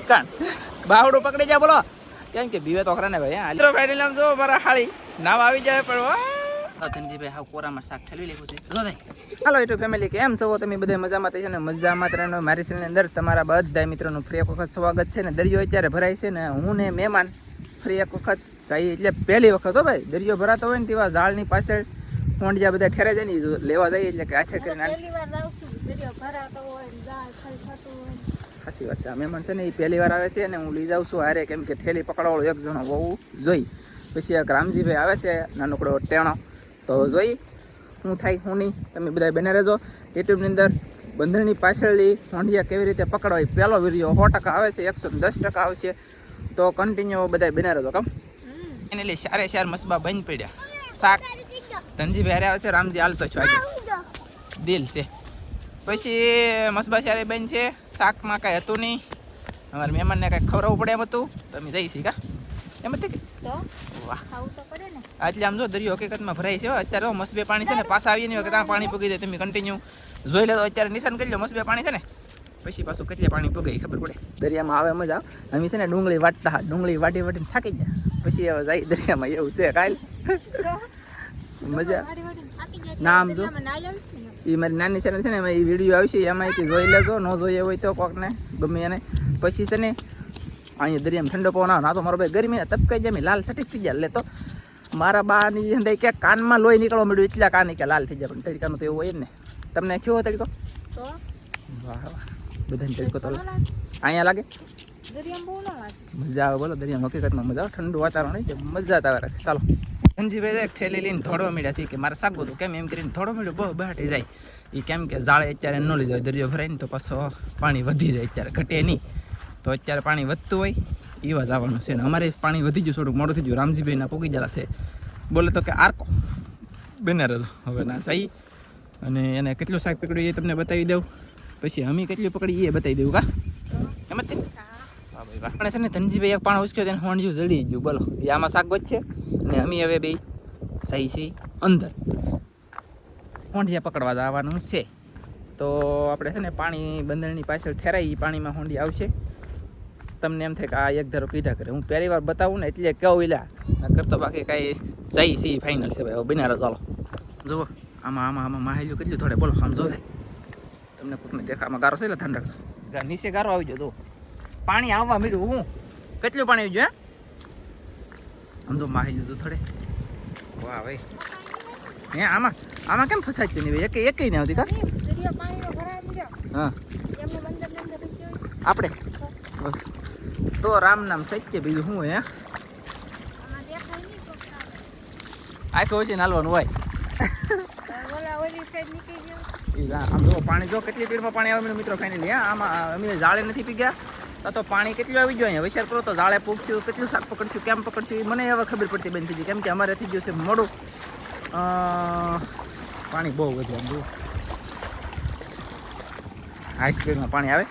કાન બાવડું પકડી જા બોલો. કેમ કે બીવે તો ખરા ને ભાઈ હા. મિત્રો ફાઇનલ આમ જો મારા હાળી. નાવ આવી જાય પણ વાહ. ધનજીભાઈ હાવ કોરામાં શાક ઠલવી લેવું છે. હાલો યુટ્યુબ ફેમિલી કેમ છો? તમે બધા મજામાં થઈ છે ને? મજામાં રહેવાનો મારી ચેનલની અંદર તમારા બધા મિત્રોનું ફ્રી એક વખત સ્વાગત છે ને? દરિયો અત્યારે ભરાય છે ને? હું ને મહેમાન ફ્રી એક વખત જઈએ એટલે પહેલી વખત હો ભાઈ. દરિયો ભરાતો હોય ને તેવા ઝાડની પાછળ કોંડિયા બધા ઠેરે જાય ને લેવા જઈએ એટલે કે આખે કરીને સાચી વાત છે. મહેમાન છે ને એ પહેલી વાર આવે છે અને હું લઈ જાઉં છું હારે. કેમ કે ઠેલી પકડવાળો એક જણો હોવું જોઈ. પછી એક રામજીભાઈ આવે છે નાનકડો ટેણો. તો જોઈ શું થાય હું નહીં. તમે બધા બને રહેજો. યુટ્યુબની અંદર બંધણની પાછળની હોંડિયા કેવી રીતે પકડવા એ પહેલો વીડિયો સો ટકા આવે છે એકસો દસ ટકા આવશે તો કન્ટિન્યુ બધા બને રહેજો કમ. એને એટલે સારે ચાર મસબા બંધ પડ્યા. શાક. ધનજીભાઈ હારે આવે છે રામજી હાલતો છો દિલ છે. પછી મસબા ચારે બંધ છે. શાકમાં કાંઈ હતું નહીં. અમારા મહેમાનને કાંઈ ખવડાવવું પડે એમ હતું. તો અમે જઈ છીએ કા? એમ હતી કે? તો? વાહ. ખાવું તો પડે ને. એટલે આમ જો દરિયો હકીકતમાં ભરાય છે અત્યારે તો મસબે પાણી છે ને પાછા આવીએ નહીં ત્યાં પાણી પૂગી જાય. તમે કન્ટિન્યુ જોઈ લે તો અત્યારે નિશાન કરી લો. મસબે પાણી છે ને. પછી પાછું કેટલે પાણી પૂગાય ખબર પડે. દરિયામાં આવે મજા. અમે છે ને ડુંગળી વાટતા હા. ડુંગળી વાટી વાટીને થાકી ગયા. પછી હવે જાય દરિયામાં. એવું છે કાલ. મજા. નામ જો. એ મારી નાની ચેનલ છે ને એમાં એ વીડિયો આવશે એમાંથી જોઈ લેજો ન જોઈએ હોય તો કોકને ગમે એને. પછી છે ને અહીંયા દરિયામાં ઠંડો પવન આવે ના તો મારો ભાઈ ગરમી તપકાઈ જાય લાલ સટીક થઈ જાય. લે તો મારા બાની અંદર કે કાનમાં લોહી નીકળવા મળ્યું એટલા કાન કે લાલ થઈ જાય પણ તડકાનું તો એવું હોય જ ને. તમને કેવો તડકો? વાહ વાહ. બધાને તડકો તો અહીંયા લાગે? મજા આવે બોલો દરિયામાં. હકીકતમાં મજા આવે. ઠંડુ વાતાવરણ હોય છે મજા જ આવે રાખે. ચાલો. ધનજીભાઈ એક ઠેલી લઈને થોડો મીડા છે કે મારે સાગું હતું. કેમ? એમ કરીને થોડો મીડો બહુ બહાટી જાય. એ કેમ કે જાળે અત્યારે ન લીધો દરિયો ભરાય ને તો પાછો પાણી વધી જાય અત્યારે. ઘટે નહીં. તો અત્યારે પાણી વધતું હોય એવા જ આવવાનું છે. ને અમારે પાણી વધી ગયું થોડુંક મોડું થઈ ગયું. રામજીભાઈના પોગી જલા છે. બોલે તો કે આરકો. બને રહેજો હવે ના સાઈ. અને એને કેટલું શાક પકડ્યું એ તમને બતાવી દઉં. પછી અમે કેટલું પકડી એ બતાવી દઉં કા? એમ જ આપણે છે ને ધનજીભાઈ એક પાણ ઉચક્યો તેને હોણજ્યું જડી ગયું. બોલો, એ આમાં શાકભાજ છે? અને અમે હવે બે સહી છે અંદર. હોંડિયા પકડવા જવાનું છે. તો આપણે છે ને પાણી બંદરની પાછળ ઠેરાઈ પાણીમાં હોંડી આવશે. તમને એમ થાય કે આ એક ધારો કીધા કરે. હું પહેલી વાર બતાવું ને એટલે કહું ઇલા કરતો બાકી કાંઈ સહી સહી ફાઇનલ છે ભાઈ. બિનારો ચાલો. જુઓ, આમાં આમાં આમાં માહેલું કેટલું થોડે. બોલો, આમ જો તમને કોકને દેખા આમાં ગારો છે એટલે ધ્યાન રાખજો નીચે ગારો આવી ગયો જો પાણી આવવા મળ્યું હું? કેટલું પાણી આવી ગયું આમ તો માહી લીધું થોડે. વાહ ભાઈ. હે આમાં આમાં કેમ ફસાય છે નહીં ભાઈ એક એક નહીં આવતી કા? નહીં, હા. આપણે? તો રામ નામ સત્ય બીજું શું હે? આમાં દેખાય નહીં ઓછી નાલવાનું હોય. આમ જો પાણી જો કેટલી પીડમાં પાણી આવે મિત્રો ફાઇનલી હા? આમાં અમે જાળે નથી પી ગયા તો તો પાણી કેટલું આવી ગયું અહીંયા? વિચાર કરો તો જાળે પૂછ્યું કેટલું શાક પકડશું કેમ પકડશું એ મને હવે ખબર પડતી બંધ થઈ ગઈ કેમ કે અમારે થઈ ગયું છે મોડું. પાણી બહુ આમ જુઓ. હાઈ સ્પીડમાં પાણી આવે.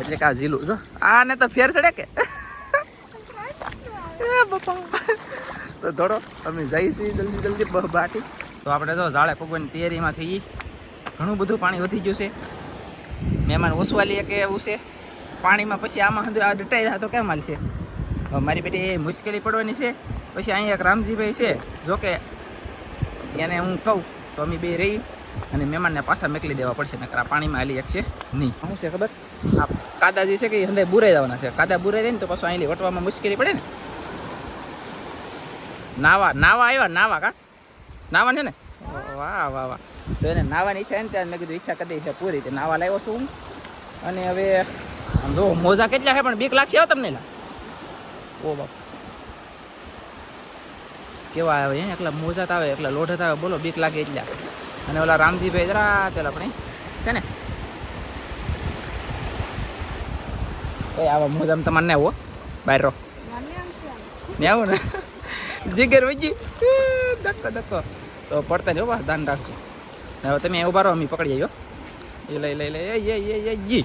એટલે કે આ ઝીલું જો. આને તો ફેર ચડે કે? તો દોડો અમે જઈએ છીએ જલ્દી જલ્દી બાટી. તો આપણે તો જાળે પગવાની તૈયારીમાં થઈ ઘણું બધું પાણી વધી ગયું છે. મહેમાન ઓસવા લઈએ કે એવું છે? પાણીમાં પછી આમાં આ ડટાઈ જાય તો કેમ હાલશે? મારી બેટી એ મુશ્કેલી પડવાની છે. પછી અહીંયા એક રામજીભાઈ છે. જોકે એને હું કહું તો અમે બે રહી અને મહેમાનને પાછા મોકલી દેવા પડશે નકર આ પાણીમાં હાલી શકશે નહીં. શું છે ખબર? આ કાદા જે છે કે હંદે બુરાઈ જવાના છે. કાદા બુરાઈ જાય ને તો પાછું અહીં વટવામાં મુશ્કેલી પડે ને. નાવા નાવા આવ્યા નાવા કા? નાવા છે ને? વાહ વાહ વાહ. તો એને નાવાની ઈચ્છા ને ત્યાં મેં કીધું ઈચ્છા કરી છે પૂરી નાવા લાવ્યો છું હું. અને હવે જો, મોજા કેટલા છે, પણ બીક લાગશે તમને ઓ બાપ. કેવા આવે હે, એકલા મોજા આવે, એકલા લોઢત આવે, બોલો, બીક લાગે એટલા. અને ઓલા રામજીભાઈ જરા પેલા આપણે છે ને? આવા મોજામાં તમારે ને આવો બહાર રહો. ને આવો ને? જીગર વજી ધક્કો ધક્કો. તો પડતા જો બા ધ્યાન રાખજો. હવે તમે ઊભા રહો, અમે પકડી જઈએ એ લઈ લઈ લઈ, એ એ જી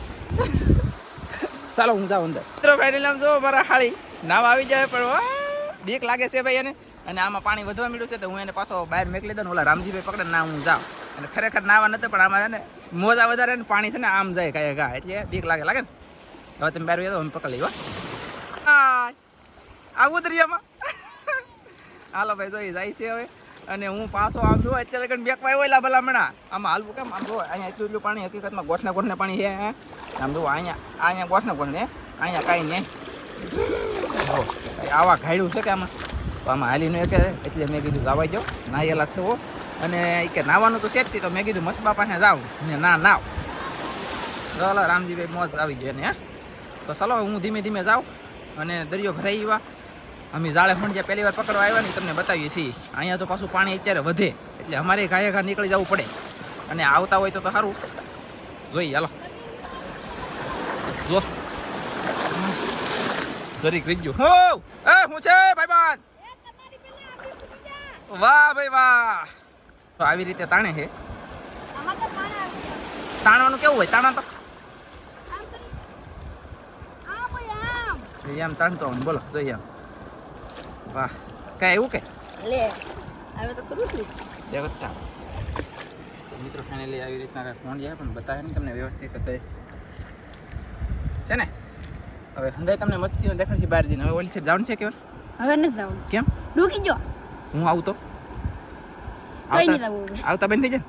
ચાલો હું જાઉં અંદર. મિત્રો ફાઇનલ આમ જો મારા હાળી. નામ આવી જાય પણ બીક લાગે છે ભાઈ એને. અને આમાં પાણી વધવા મળ્યું છે તો હું એને પાછો બહાર મેકલી દઉં ઓલા રામજીભાઈ પકડે ના હું જાઉં. અને ખરેખર નાવા નતો, પણ આમાં ને મોજા વધારે ને પાણી છે ને આમ જાય કાંઈ ગા એટલે બીક લાગે લાગે ને? હવે તમે બહાર વ્યા અમે પકડી લઈ હો. આવું દરિયામાં હાલો ભાઈ, જોઈ, જાય છે હવે. અને હું પાછો આમ જો અત્યારે કઈ બેક પાયો એલા હમણાં આમાં હાલવું કેમ? આમ જો અહીંયા એટલું એટલું પાણી, હકીકતમાં ગોઠને ગોઠને પાણી છે આમ જો અહીંયા અહીંયા ગોઠને ગોઠને, અહીંયા કાંઈ નહીં. આવા ઘાયડું છે કે આમાં? તો આમાં હાલી ન કે એટલે મેં કીધું ગાવા જાઓ નાહ્યેલા છો. અને કે નાવાનું તો છે તો મેં કીધું મસબા પાસે જાઉં. ને ના નાવ ચાલો, રામજીભાઈ મોજ આવી ગયો ને હે? તો ચાલો, હું ધીમે ધીમે જાઉં અને દરિયો ભરાઈ એવા અમે જાળે ફંડિયા પહેલી વાર પકડવા આવ્યા ને તમને બતાવીએ છીએ. અહીંયા તો પાછું પાણી અત્યારે વધે એટલે અમારે ઘાયે ઘા નીકળી જવું પડે. અને આવતા હોય તો તો સારું. જોઈએ હાલો. જો. જરીક ગયું. હો! એ હું છે? ભાઈબાન વાહ ભાઈ વાહ! તો આવી રીતે તાણે છે. તાણવાનું કેવું હોય? તાણા તો? આમ તાણતો બોલો જોઈએ આમ. વાહ. કાંઈ એવું કે? લે હવે તો કરું છું દેવતા મિત્રો ફાઇનલી આવી રીતના કાંઈ ફોન જાય પણ બતાવે ને તમને વ્યવસ્થિત કરીશ છે ને? હવે હંધાઈ તમને મસ્તી દેખાડ છે બહાર જઈને. હવે ઓલી સાઈડ જવાનું છે કેવલ હવે નથી જવું. કેમ? ડૂકી ગયો. હું આવું તો? આવતા બેન થઈ જાય?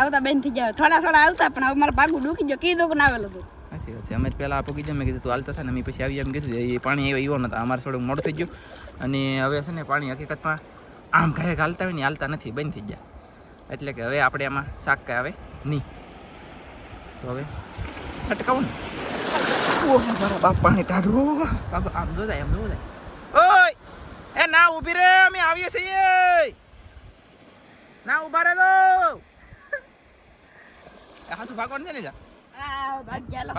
આવતા બેન થઈ જાય. થોડા થોડા આવતા પણ હવે મારા ભાગું ડૂકી ગયો. કીધું કે ના આવેલો હતું. અમે પહેલાં આપો કીધું મેં કીધું, તું હાલતા થાય ને. પછી આવી એમ કીધું, એ પાણી એવો એવો નતા. અમારે થોડું મોડું થઈ ગયું. અને હવે છે ને પાણી હકીકતમાં આમ કાંઈ હાલતા હોય ને હાલતા નથી, બંધ થઈ ગયા. એટલે કે હવે આપણે આમાં શાક કાંઈ આવે નહીં. તો હવે છટકાવું ને. ઓહ, મારા પાણી ટાઢું. બાબા, આમ જો જાય આમ જો જાય ઓય! એ ના ઊભી રે, અમે આવીએ છીએ. ના ઊભા રે લો હાસુ ભાગવાનું છે ને જા. ભાગ. ચાલો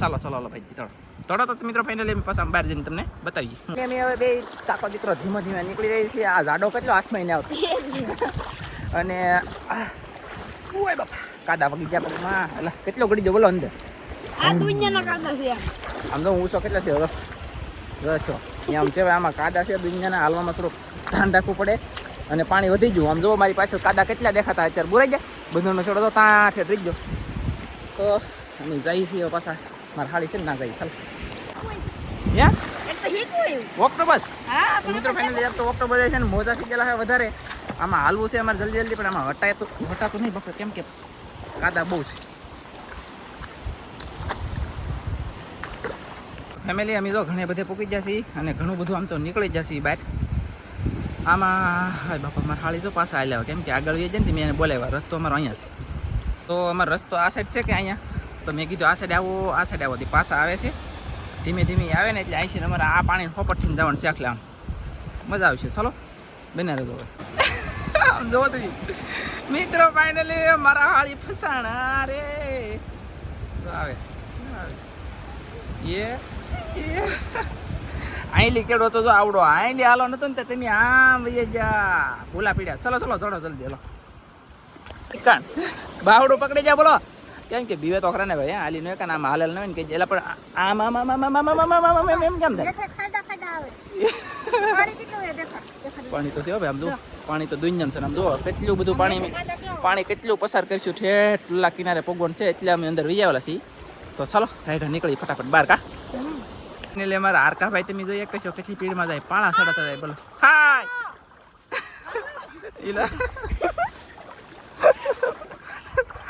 ચાલો હાલો ભાઈ તળો તળો તો મિત્રો ફાઇનલી પાછા બહાર જઈને તમને બતાવીએ. અમે હવે બે તાકો દીકરો ધીમે ધીમે નીકળી રહી છે. આ જાડો કેટલો હાથમાં એને આવતો. અને ઓય બાપા. કાદા પગી ગયા પગમાં એટલે કેટલો ગળી જો બોલો અંદર. આ દુનિયાના કાદા છે. આમ તો હું છો કેટલા છે હવે? જો છો આમ છે આમાં કાદા છે દુનિયાના હાલવામાં થોડુંક ધ્યાન રાખવું પડે. અને પાણી વધી ગયું. આમ જો મારી પાસે કાદા કેટલા દેખાતા અત્યારે. બોરાઈ ગયા? બધોનો છોડો તો ત્યાં ઠેઠ રહી ગયો. તો અમે જઈએ છીએ પાછા મારા હાળી છે ને ના જઈએ ચાલ તો મિત્રો ફાઇનલી એક તો ઓક્ટોબસ છે ને મોજા થઈ ગયેલા છે વધારે આમાં હાલવું છે અમારે જલ્દી જલ્દી પણ આમાં હટાય તો હટાતું નહીં બકર કેમ કે કાદા બહુ છે ફેમિલી અમે તો ઘણે બધે પૂકી છીએ અને ઘણું બધું આમ તો નીકળી જશે બહાર આમાં બાપા મારા હાળી જો પાછા આવ્યા કેમ કે આગળ જઈએ ને મેં એને બોલાવ્યા રસ્તો અમારો અહીંયા છે તો અમારો રસ્તો આ સાઈડ છે કે અહીંયા? તો મેં કીધું આ સાઈડ આવો, આ સાઈડ આવો. પાછા આવે છે. ધીમે ધીમે આવે ને એટલે આવીને અમારે આ પાણી હોપટથી જવાનું છે આખલે મજા આવશે. ચાલો બને રહેજો હવે. જોવો તો મિત્રો ફાઇનલી મારા હાળી ફસાણા રે. આવે. એ કેડો તો આવડો. આઈલી હાલો નતો ને તમે આમ વહી જા ભૂલા પીડ્યા. ચલો ચલો થોડો જલ્દી, હલો. કાન બાવડું પકડી જા બોલો કેમ કે બીવે તો ખરા ને ભાઈ હાલી નો કાન આમ હાલેલ ન હોય ને કે એટલે પણ આમ આમ આમ આમ આમ આમ આમ આમ આમ આમ એમ કેમ થાય પાણી તો છે ભાઈ આમ જો પાણી તો દુનિયામ છે આમ જો કેટલું બધું પાણી પાણી કેટલું પસાર કરીશું ઠેઠલા કિનારે પગવણ છે એટલે અમે અંદર વહી આવેલા છીએ તો ચાલો ગાય ઘર નીકળી ફટાફટ બહાર કા ને લે મારા હારકા ભાઈ તમે જોઈએ કશો કેટલી પીડમાં જાય પાણા સડાતા જાય બોલો હાય ઈલા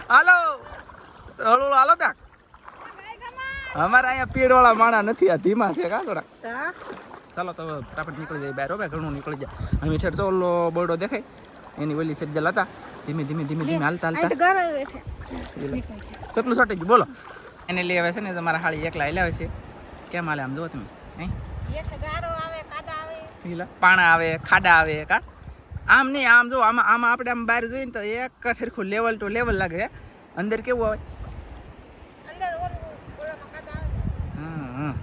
હાલો હળો હાલો કાક. અમારા અહીંયા પીડવાળા માણા નથી આ ધીમા છે કા ચાલો તો ફટાફટ નીકળી જાય બહાર હવે ઘણું નીકળી જાય. અને મીઠેડ ચોલો ઓલો દેખાય? એની ઓલી સેટ જલ હતા. ધીમે ધીમે ધીમે ધીમે હાલતા હાલતા. સટલું સટી ગયું બોલો. એને લઈ આવે છે ને તમારા હાળી એકલા લઈ આવે છે. કેમ હાલે આમ જુઓ તમે પાણા આવે ખાડા આવે કા? આમ નહીં આમ જો આમાં આમાં આપણે આમ બહાર જોઈએ ને તો એક સરખું લેવલ ટુ લેવલ લાગે અંદર કેવું આવે અંદર ઓલું ઓલામાં કાદા આવે હમ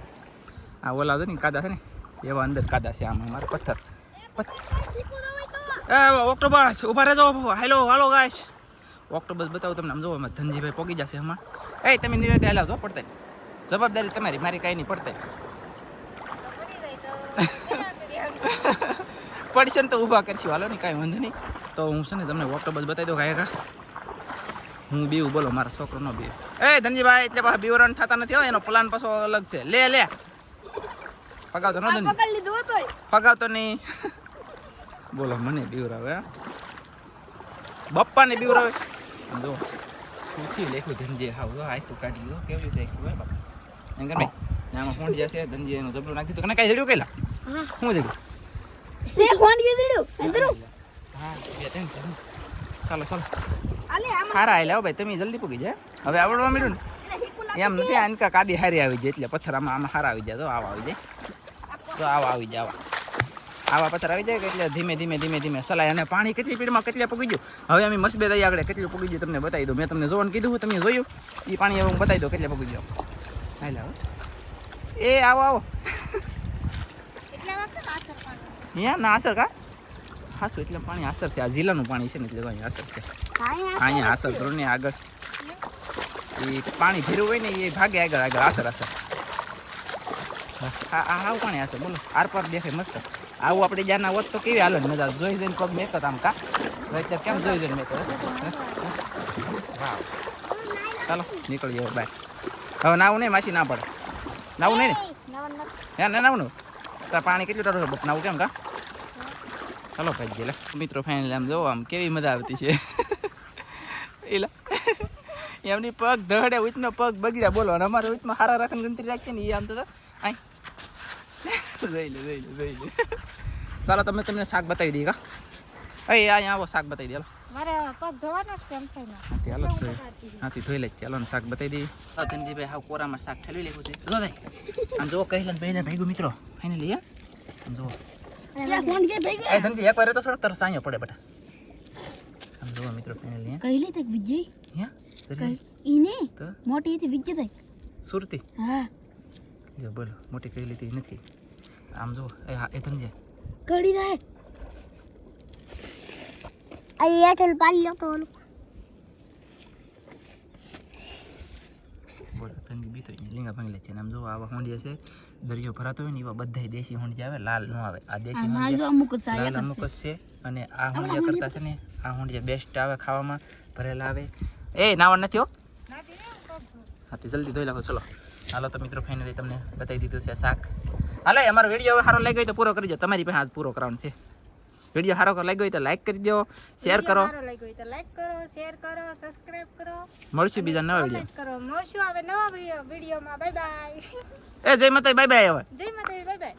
આ ઓલા છે ને કાદા છે ને એવા અંદર કાદા છે આમાં મારા પથ્થર. ઓક્ટોબસ ઊભા રહેજો. હેલો હાલો ગાઈશ ઓક્ટોબસ બતાવું તમને. આમ જોવો એમાં ધનજીભાઈ પોગી જશે એમાં એ તમે નિરાતે જો પડતે જવાબદારી તમારી મારી કાંઈ નહીં પડતે પડી પડશે ને તો ઊભા કરશું. હાલો ને કાંઈ વાંધો નહીં. તો હું છે ને તમને ઓક્ટોબસ બતાવી દઉં કાંઈ. હું બીવું બોલો મારા છોકરો ન બીવ. એ ધનજીભાઈ એટલે પાછા બિવરણ થતા નથી હોય એનો પ્લાન પાછો અલગ છે. લે લે. પગાવતો નો ધનજી. પગાવતો નહીં. બોલો મને બીવરાવે? બપ્પાને બીવરાવે. જો પૂછી લેખું ધનજી? હાવ જો આખું કાઢી દો કેવું છે આખું બાપા? એમ કે ભાઈ આમાં ફોન જશે ધનજી એનું જબરું નાખી દીધું. કને કાંઈ જડ્યું કેલા? હા. શું જડ્યું? રે કોણ ગયું દીધું હા બે ત્રણ ચાલો ચાલો. હારા આયલા ભાઈ તમે જલ્દી પૂગી જાય હવે આવડવા મળ્યું ને? એમ નથી આનકા કાદી હારી આવી જાય એટલે પથ્થર આમાં આમાં હારા આવી જાય. તો આવા આવી જાય. તો આવા આવી જાય આવા. આવા પથ્થર આવી જાય એટલે ધીમે ધીમે ધીમે ધીમે સલાય અને પાણી કેટલી પીડમાં કેટલે પગી ગયું? હવે અમે મસબે દઈ આગળ કેટલું પગી ગયું તમને બતાવી દઉં. મેં તમને જોવાનું કીધું તમે જોયું? એ પાણી હવે હું બતાવી દઉં કેટલે પગી ગયો. હાલ. આવો એ આવો આવો. અહીંયા ના આસર કા? હાસું એટલે પાણી આસર છે. આ જિલ્લાનું પાણી છે ને એટલે અહીંયા આસર છે. અહીંયા આસર કરો ને આગળ. એ પાણી ભીરું હોય ને એ ભાગે આગળ આગળ આસર આસર. આ આ આવું પાણી આસર બોલો. આર પાર દેખાય મસ્ત. આવું આપણે જ્યાંના હોત તો કેવી હાલત? મજા. જોઈ જઈને પગ મેકત આમ કા? અત્યારે કેમ જોઈ જઈને મેકત? વાહ ચાલો નીકળી જાવ બાય હવે નાવું નહીં માસી ના પડે. નાવું નહીં ને? હે ના નાવું તાર પાણી કેટલું તારું બપ નાવું કેમ કા? ચાલો ભાઈ ગયેલા મિત્રો ફાઇનલ આમ જોવો આમ કેવી મજા આવતી છે. એલા એમની પગ ધડે ઉચનો પગ બગડ્યા બોલો. અને અમારે ઉચમાં હારા રાખીને ગણતરી રાખીએ ને એ આમ તો આય જોઈ લે જોઈ લે જોઈ લે. ચાલો તમે તમને શાક બતાવી દઈએ કા? અહીં અહીંયા આવો શાક બતાવી દે મારે પગ ધોવાના જ કેમ થાય હાથી ધોઈ. લે ચાલો ને શાક બતાવી દઈએ. હા ધનજીભાઈ હાવ કોરામાં શાક ઠેલવી લેવું છે. જો ભાઈ આમ જો કહેલા ભાઈ ને ભાઈગું મિત્રો. ફાઇનલી હે? આમ જો કોણ કે ધનજી એક વાર તો સડક તરસ અહીંયા પડે બેટા. આમ જો મિત્રો ફાઇનલી કઈ લે તક વિજય? હે? કઈ? ઈને? મોટી હતી વિજય તક? સુરતી? હા. જો બોલો મોટી કઈ લીધી નથી. આમ જો એ હા એ ધનજી કડી થાય આ એરટેલ પાલી લો તો બોલો ધનજી બીતો લીંગા ભાંગલે છે આમ જો આવા હોંડિયા છે. દરિયો ભરાતો હોય ને એવા બધા દેશી હોંડિયા આવે લાલ નો આવે. આ દેશી હોંડિયા અમુક જ છે અને આ હોંડિયા કરતા છે ને આ હોંડિયા બેસ્ટ આવે ખાવામાં ભરેલા આવે. એ નાવા નથી હો. હા તે જલ્દી ધોઈ નાખો ચલો. હાલો તો મિત્રો ફાઇનલી તમને બતાવી દીધું છે શાક. હાલે અમારો વીડિયો હવે સારો લાગ્યો હોય તો પૂરો કરી દો. તમારી પાસે આજ પૂરો કરવાનો છે. વીડિયો સારો લાગ્યો હોય તો લાઈક કરી દો શેર કરો. લાઈક કરો શેર કરો સબસ્ક્રાઇબ કરો. મળશું બીજા નવા વીડિયો કરો. મળશું હવે નવા વિડીયોમાં બાય બાય એ જય માતા બાય બાય હવે. જય માતા બાય બાય